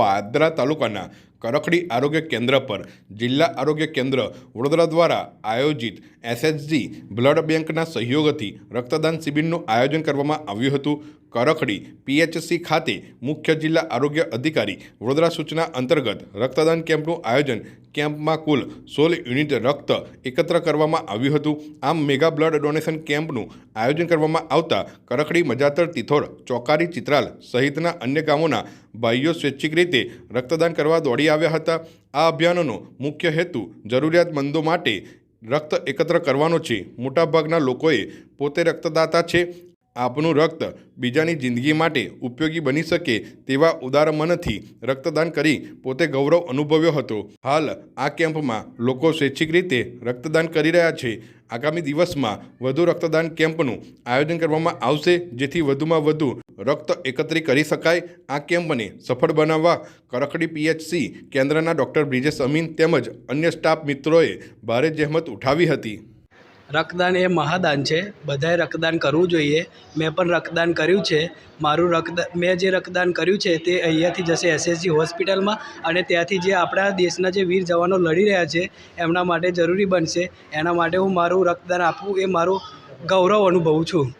પાદરા તાલુકાના કરખડી આરોગ્ય કેન્દ્ર પર જિલ્લા આરોગ્ય કેન્દ્ર વડોદરા દ્વારા આયોજિત એસએચજી બ્લડ બેંકના સહયોગથી રક્તદાન શિબિરનું આયોજન કરવામાં આવ્યું હતું. કરખડી પીએચસી ખાતે મુખ્ય જિલ્લા આરોગ્ય અધિકારી વડોદરા સૂચના અંતર્ગત રક્તદાન કેમ્પનું આયોજન કેમ્પમાં કુલ સોળ યુનિટ રક્ત એકત્ર કરવામાં આવ્યું હતું. આમ મેગા બ્લડ ડોનેશન કેમ્પનું આયોજન કરવામાં આવતા કરખડી મજાતર તિથોડ ચોકારી ચિત્રાલ સહિતના અન્ય ગામોના ભાઈઓ સ્વૈચ્છિક રીતે રક્તદાન કરવા દોડી આવ્યા હતા. આ અભિયાનનો મુખ્ય હેતુ જરૂરિયાતમંદો માટે રક્ત એકત્ર કરવાનો છે. મોટાભાગના લોકોએ પોતે રક્તદાતા છે. આપનું રક્ત બીજાની જિંદગી માટે ઉપયોગી બની શકે તેવા ઉદાર મનથી રક્તદાન કરી પોતે ગૌરવ અનુભવ્યો હતો. હાલ આ કેમ્પમાં લોકો સ્વૈચ્છિક રીતે રક્તદાન કરી રહ્યા છે. આગામી દિવસમાં વધુ રક્તદાન કેમ્પનું આયોજન કરવામાં આવશે, જેથી વધુમાં વધુ રક્ત એકત્રિત કરી શકાય. આ કેમ્પને સફળ બનાવવા કરખડી પીએચસી કેન્દ્રના ડૉક્ટર બ્રિજેશ અમીન તેમજ અન્ય સ્ટાફ મિત્રોએ ભારે જહેમત ઉઠાવી હતી. રક્તદાન એ મહાદાન છે. બધાએ રક્તદાન કરવું જોઈએ. મેં પણ રક્તદાન કર્યું છે. મારું રક્ત, મેં જે રક્તદાન કર્યું છે તે અહીંયાથી જશે એસએસજી હોસ્પિટલમાં અને ત્યાંથી જે આપણા દેશના જે વીર જવાનો લડી રહ્યા છે એમના માટે જરૂરી બનશે. એના માટે હું મારું રક્તદાન આપવું એ મારું ગૌરવ અનુભવું છું.